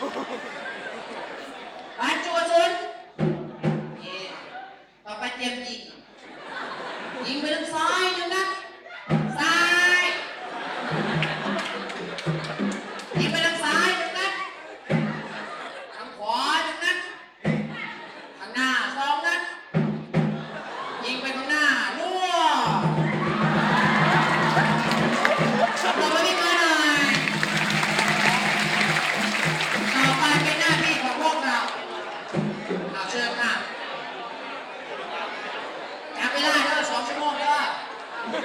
ハハハハ!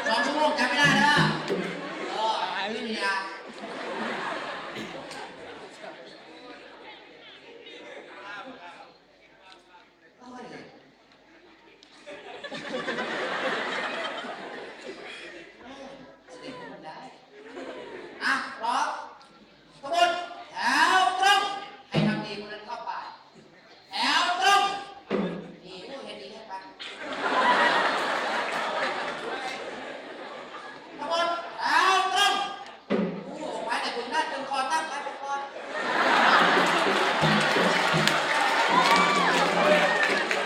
สองชั่วโมงจำไม่ได้แล้วเออไม่มีอะโอ้ย อะพร้อมขบวนแถวตรง ให้ทำดีคนนั้นเข้าไป แถวตรงนี่ผู้เห็นดีให้ไปขบวนแถวตรงผู้ไปแต่คุณได้ตึงคอตั้งไปไปก่อน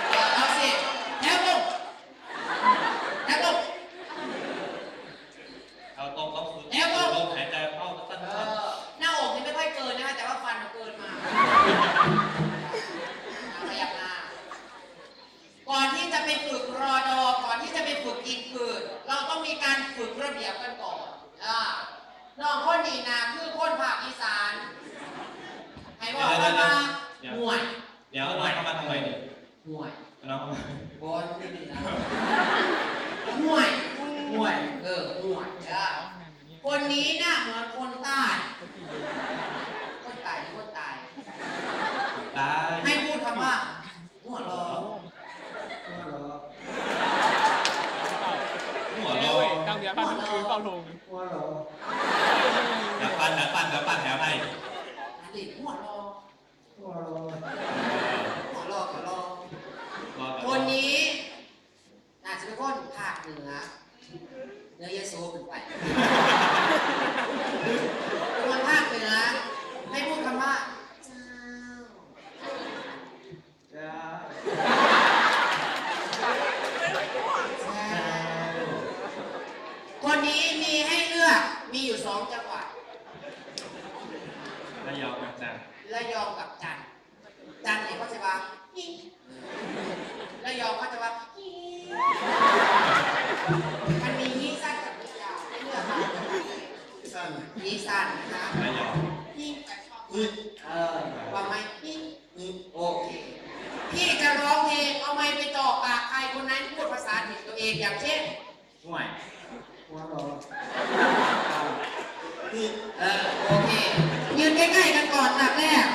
เออเอาสิแถวตรงแถวตรง เอาตรงต้องสุด แล้วก็ ลมหายใจเข้าสั้น เออหน้าอกนี่ไม่ค่อยเกินนะคะแต่ว่าฟันมันเกินมาเอาขยับมาก่อนที่จะไปฝึกรอดอ ก่อนที่จะไปฝึกยิงปืนเราต้องมีการฝึกระเบียบกันก่อนอ่าน้องคนนี้นะคือคนภาคอีสาน ให้บอกว่ามาห่วย ๆเดี๋ยวน้องเข้ามาทำไมเนี่ย ห่วย น้องเข้ามาบอลไม่ดีนะห่วยห่วย เออห่วยอะคนนี้น่ะเหมือนคนใต้คนตายหรือคนตาย ตายให้พูดคำว่าหัวรอหัวโลยตั้งเดียวตั้งคืนเป้าลงเดี๋ยวปันเดี๋ยวปันเดี๋ยวปันแถวให้อันนี้หัวรอหัวรอหัวรอ รอ คนนี้น่าจะเป็นคนภาค เหนือเหนือยโสขึ้นไปเป็นคนภาคเหนือให้พูดคำว่าเจ้าคนนี้มีให้เลือกมีอยู่สองจังหวัดระยองกับจันทร์ระยองกับจันทร์จันทร์เนี่ยเขาจะว่าระยองเขาจะว่า มันมีฮิสั้นกับฮิยาวให้เลือกค่ะสั้นฮิสั้นนะคะยี่แต่ชอบอึดเออว่าไหมฮิอึดโอเค พี่จะร้องเพลงเอาไม้ไปจ่อปากใครคนนั้นพูดภาษาถิ่นตัวเองอย่างเช่นห่วยหัวรออึดเออโอเคยืนใกล้ๆกันก่อนหนักแรก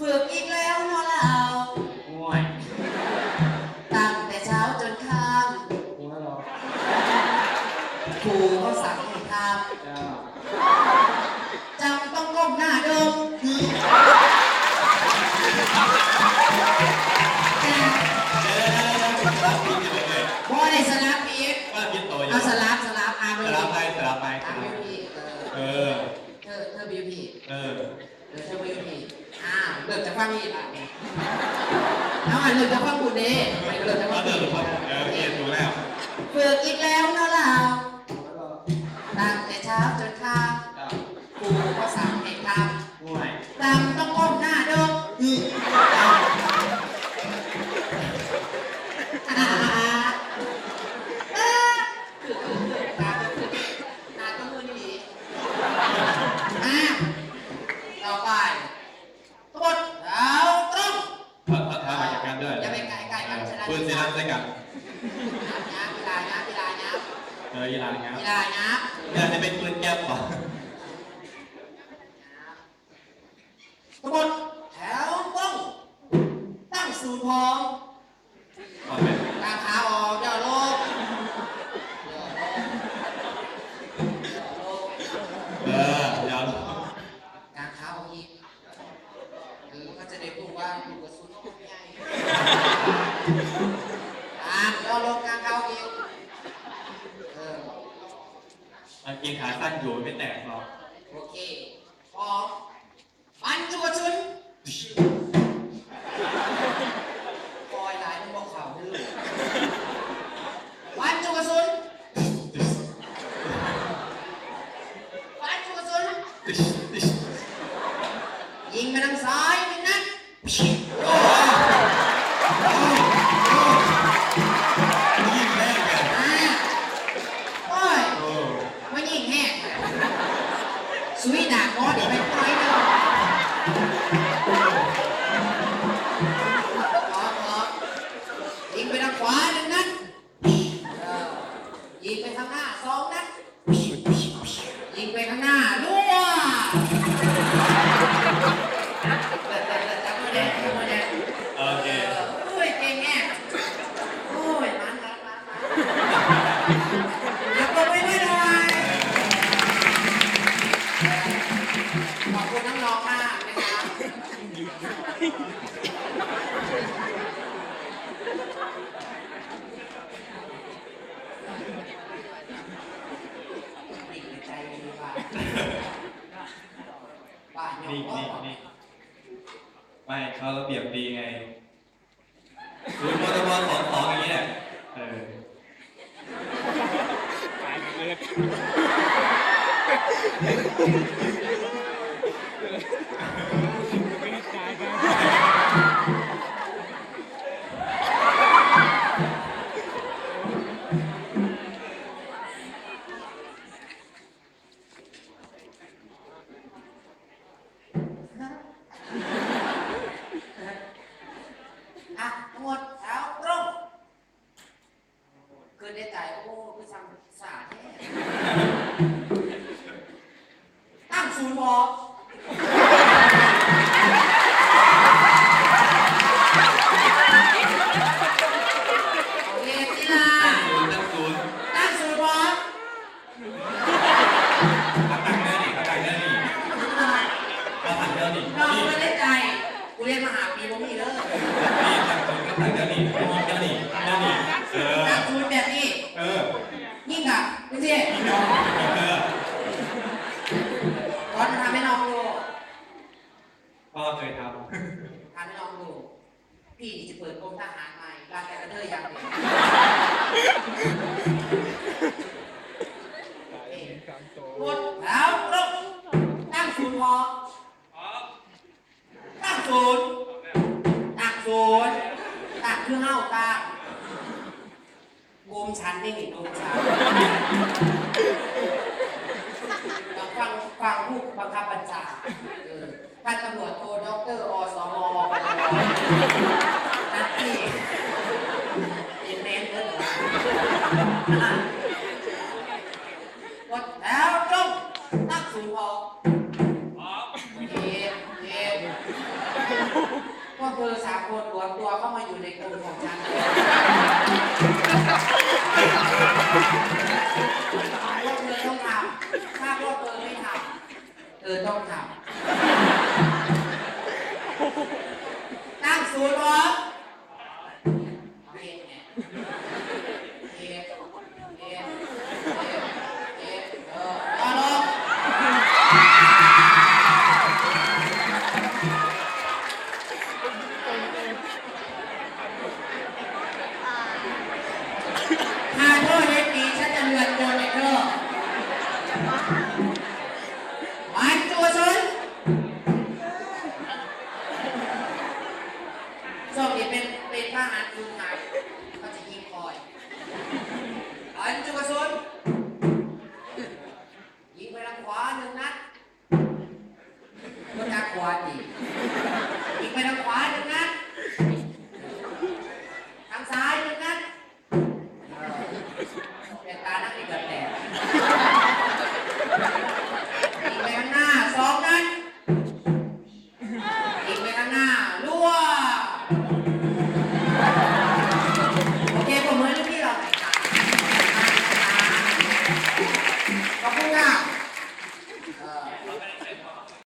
ฝึกอีกแล้ ลิกจากฟังนี่ละเนี่ยเอาอะเลิกจากฟังกูเด้ไปเลิกจากฟัเอางเดิกูนไปเออเรียนดูแล้วฝึกอีกแล้วเนาะ ออยีราฟครับเวลานับอยากจะเป็นปืนแก๊ปเหรอขบวนแถวตรงตั้งศูนย์พร้อมเอาไปกางขาออกย่อลงย่อลงย่อลงเออเดี๋ยวกางขาออกอีกเออก็จะได้รู้ว่าลูกกระสุนต้องใหญ่ กางเกงขาสั้นอยู่ไม่แตกหรอก Túi đà. นี่นี่นี่ไม่เขาระเบียบดีไงคือมอเตอร์บอลสองของอย่างนี้ย ศูนย์พอเคกีฬาตั้งศูนย์ตั้งศูนย์พอตั้งตั้งได้ดิตั้งได้ดิตั้งได้ดิน้องไม่ได้ใจกูเรียนมหาปีบ่มีเด้อ ตั้งตั้งได้ดิ ยังหมดแล้วลูกตั้งศูนย์พอตั้งศูนย์ตั้งศูนย์ตั้งคือเฮาตาโกมชันไม่เห็นโกมชัน พออ๋เย็เย็นพวกเธอสามคนรวมตัวเข้ามาอยู่ในกลุ่มของฉันพวกเธอต้องทำถ้าพวกเธอไม่ทำเธอต้องทำตั้งศูนย์พร้อม